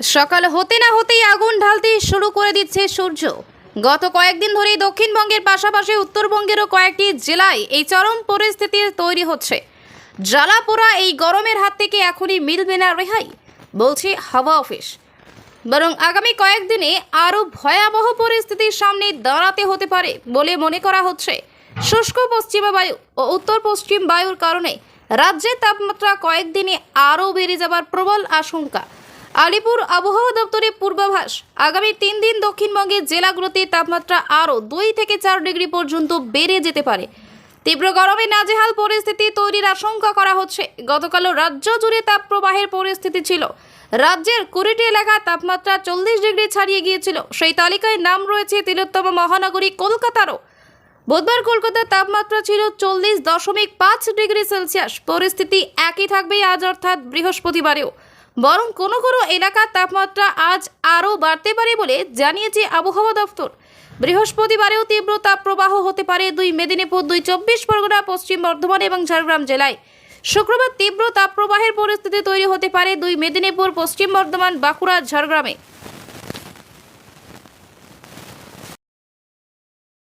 সকাল হতে না হতেই আগুন ঢালতে শুরু করে দিচ্ছে সূর্য। গত কয়েকদিন ধরেই দক্ষিণবঙ্গের পাশাপাশি উত্তরবঙ্গেরও কয়েকটি জেলায় এই চরম পরিস্থিতি তৈরি হচ্ছে। জ্বালাপোড়া এই গরমের হাত থেকে এখনই মিলবে না রেহাই, বলছে হাওয়া অফিস। বরং আগামী কয়েকদিনে আরও ভয়াবহ পরিস্থিতির সামনে দাঁড়াতে হতে পারে বলে মনে করা হচ্ছে। শুষ্ক পশ্চিমা বায়ু ও উত্তর পশ্চিম বায়ুর কারণে রাজ্যের তাপমাত্রা কয়েকদিনে আরও বেড়ে যাবার প্রবল আশঙ্কা। আলিপুর আবহাওয়া দপ্তরের পূর্বাভাস, আগামী তিন দিন দক্ষিণবঙ্গের জেলাগুলোতে তাপমাত্রা আরও দুই থেকে চার ডিগ্রি পর্যন্ত বেড়ে যেতে পারে। তীব্র গরমে নাজেহাল পরিস্থিতি তৈরির আশঙ্কা করা হচ্ছে। গতকালও রাজ্য জুড়ে তাপপ্রবাহের পরিস্থিতি ছিল। রাজ্যের কুড়িটি এলাকা তাপমাত্রা চল্লিশ ডিগ্রি ছাড়িয়ে গিয়েছিল। সেই তালিকায় নাম রয়েছে তিলোত্তম মহানগরী, কলকাতারও। বুধবার কলকাতার তাপমাত্রা ছিল চল্লিশ দশমিক পাঁচ ডিগ্রি সেলসিয়াস। পরিস্থিতি একই থাকবে আজ অর্থাৎ বৃহস্পতিবারেও। বরং কোনো কোনো এলাকার তাপমাত্রা আজ আরও বাড়তে পারে বলে জানিয়েছে আবহাওয়া দপ্তর। বৃহস্পতিবারেও তীব্র তাপপ্রবাহ হতে পারে দুই মেদিনীপুর, দুই চব্বিশ পরগনা, পশ্চিম বর্ধমান এবং ঝাড়গ্রাম জেলায়। শুক্রবার তীব্র তাপপ্রবাহের পরিস্থিতি তৈরি হতে পারে দুই মেদিনীপুর, পশ্চিম বর্ধমান, বাঁকুড়া, ঝাড়গ্রামে।